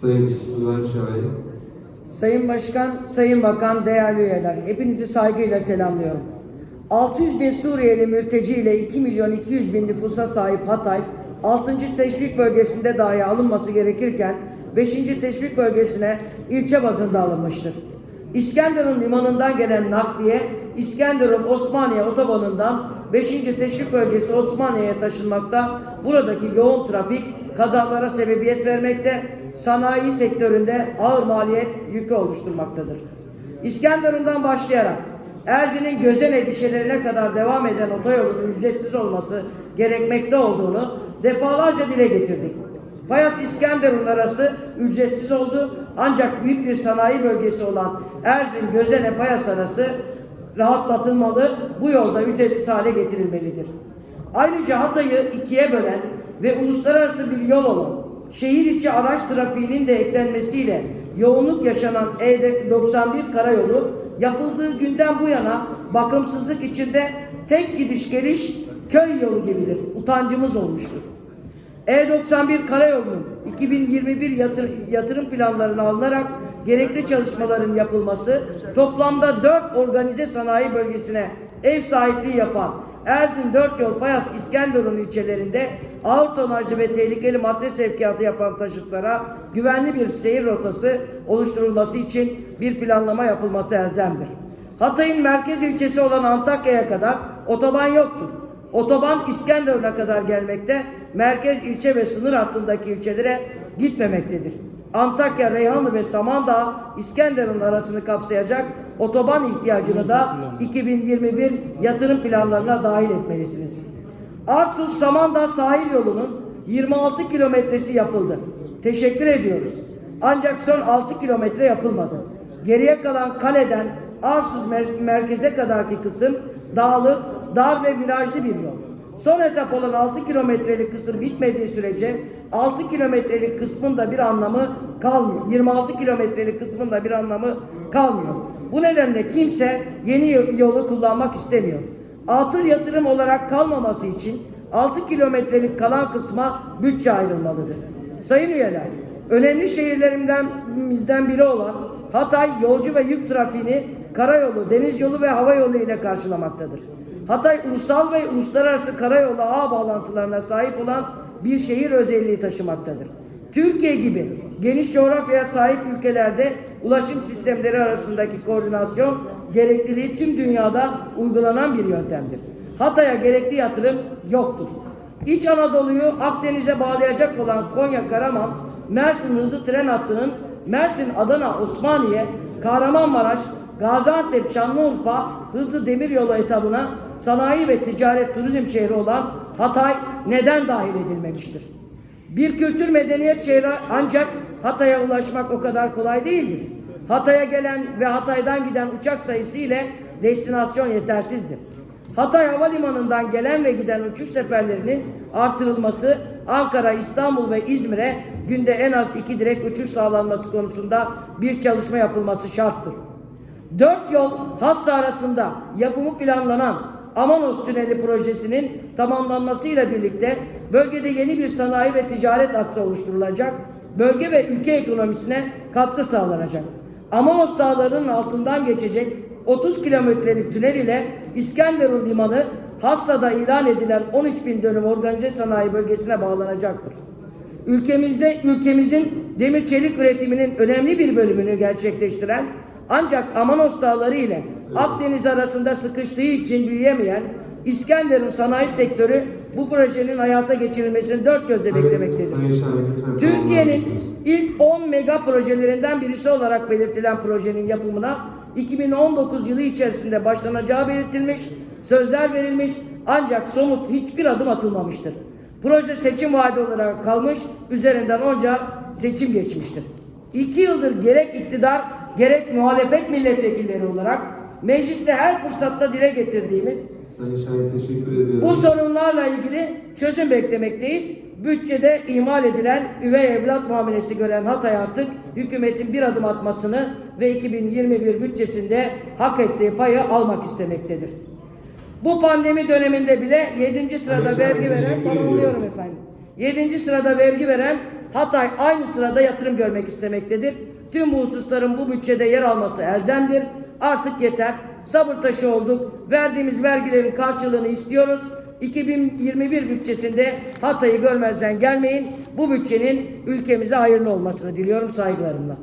Sayın Suzan Şahin, Sayın Başkan, Sayın Bakan, değerli üyeler, hepinizi saygıyla selamlıyorum. 600 bin Suriyeli mülteci ile 2 milyon 200 bin nüfusa sahip Hatay, 6. teşvik bölgesinde dahi alınması gerekirken 5. teşvik bölgesine ilçe bazında alınmıştır. İskenderun limanından gelen nakliye, İskenderun Osmaniye otobanından 5. teşvik bölgesi Osmaniye'ye taşınmakta. Buradaki yoğun trafik kazalara sebebiyet vermekte, sanayi sektöründe ağır maliyet yükü oluşturmaktadır. İskenderun'dan başlayarak Erzin'in Gözene gişelerine kadar devam eden otoyolun ücretsiz olması gerekmekte olduğunu defalarca dile getirdik. Fayas İskenderun arası ücretsiz oldu ancak büyük bir sanayi bölgesi olan Erzin Gözene Payas arası rahatlatılmalı, bu yolda ücretsiz hale getirilmelidir. Ayrıca Hatay'ı ikiye bölen ve uluslararası bir yol olan şehir içi araç trafiğinin de eklenmesiyle yoğunluk yaşanan E91 karayolu yapıldığı günden bu yana bakımsızlık içinde tek gidiş geliş köy yolu gibidir. Utancımız olmuştur. E91 karayolunun 2021 yatır, yatırım planlarına alınarak gerekli çalışmaların yapılması, toplamda 4 organize sanayi bölgesine ev sahipliği yapan Erzin Dört Yol Payas İskenderun ilçelerinde ağır tonajlı ve tehlikeli madde sevkiyatı yapan taşıtlara güvenli bir seyir rotası oluşturulması için bir planlama yapılması elzemdir. Hatay'ın merkez ilçesi olan Antakya'ya kadar otoban yoktur. Otoban İskenderun'a kadar gelmekte, merkez ilçe ve sınır hattındaki ilçelere gitmemektedir. Antakya, Reyhanlı ve Samandağ, İskenderun arasını kapsayacak otoban ihtiyacını da 2021 yatırım planlarına dahil etmelisiniz. Arsus Samandağ sahil yolunun 26 kilometresi yapıldı. Teşekkür ediyoruz. Ancak son 6 kilometre yapılmadı. Geriye kalan kaleden Arsuz mer- merkeze kadarki kısım dağlık, dar ve virajlı bir yol. Son etap olan 6 kilometrelik kısım bitmediği sürece 6 kilometrelik kısmın da bir anlamı kalmıyor. 26 kilometrelik kısmın da bir anlamı kalmıyor. Bu nedenle kimse yeni yolu kullanmak istemiyor. Atıl yatırım olarak kalmaması için 6 kilometrelik kalan kısma bütçe ayrılmalıdır. Sayın üyeler, önemli şehirlerimizden biri olan Hatay yolcu ve yük trafiğini karayolu, deniz yolu ve hava yolu ile karşılamaktadır. Hatay ulusal ve uluslararası karayolu ağ bağlantılarına sahip olan bir şehir özelliği taşımaktadır. Türkiye gibi geniş coğrafyaya sahip ülkelerde ulaşım sistemleri arasındaki koordinasyon gerekliliği tüm dünyada uygulanan bir yöntemdir. Hatay'a gerekli yatırım yoktur. İç Anadolu'yu Akdeniz'e bağlayacak olan Konya-Karaman, Mersin hızlı tren hattının Mersin, Adana, Osmaniye, Kahramanmaraş, Gaziantep, Şanlıurfa hızlı demiryolu etabına sanayi ve ticaret turizm şehri olan Hatay neden dahil edilmemiştir? Bir kültür medeniyet şehri ancak Hatay'a ulaşmak o kadar kolay değildir. Hatay'a gelen ve Hatay'dan giden uçak sayısı ile destinasyon yetersizdir. Hatay Havalimanı'ndan gelen ve giden uçuş seferlerinin artırılması, Ankara, İstanbul ve İzmir'e günde en az iki direkt uçuş sağlanması konusunda bir çalışma yapılması şarttır. Dört yol Hassa arasında yapımı planlanan Amanos Tüneli projesinin tamamlanmasıyla birlikte bölgede yeni bir sanayi ve ticaret aksı oluşturulacak, bölge ve ülke ekonomisine katkı sağlanacak. Amanos dağlarının altından geçecek 30 kilometrelik tünel ile İskenderun Limanı Hassa'da ilan edilen 13 bin dönüm organize sanayi bölgesine bağlanacaktır. Ülkemizde ülkemizin demir çelik üretiminin önemli bir bölümünü gerçekleştiren ancak Amanos Dağları ile Akdeniz arasında sıkıştığı için büyüyemeyen İskenderun sanayi sektörü bu projenin hayata geçirilmesini dört gözle beklemektedir. Türkiye'nin ilk 10 mega projelerinden birisi olarak belirtilen projenin yapımına 2019 yılı içerisinde başlanacağı belirtilmiş, sözler verilmiş ancak somut hiçbir adım atılmamıştır. Proje seçim vaadi olarak kalmış, üzerinden onca seçim geçmiştir. İki yıldır gerek iktidar gerek muhalefet milletvekilleri olarak mecliste her fırsatta dile getirdiğimiz Sayın Şahin teşekkür ediyorum. bu sorunlarla ilgili çözüm beklemekteyiz. Bütçede ihmal edilen üvey evlat muamelesi gören Hatay artık hükümetin bir adım atmasını ve 2021 bütçesinde hak ettiği payı almak istemektedir. Bu pandemi döneminde bile 7. sırada Sayın vergi veren tamamlıyorum efendim. 7. sırada vergi veren Hatay aynı sırada yatırım görmek istemektedir. Tüm bu hususların bu bütçede yer alması elzemdir. Artık yeter. Sabır taşı olduk. Verdiğimiz vergilerin karşılığını istiyoruz. 2021 bütçesinde Hatay'ı görmezden gelmeyin. Bu bütçenin ülkemize hayırlı olmasını diliyorum saygılarımla.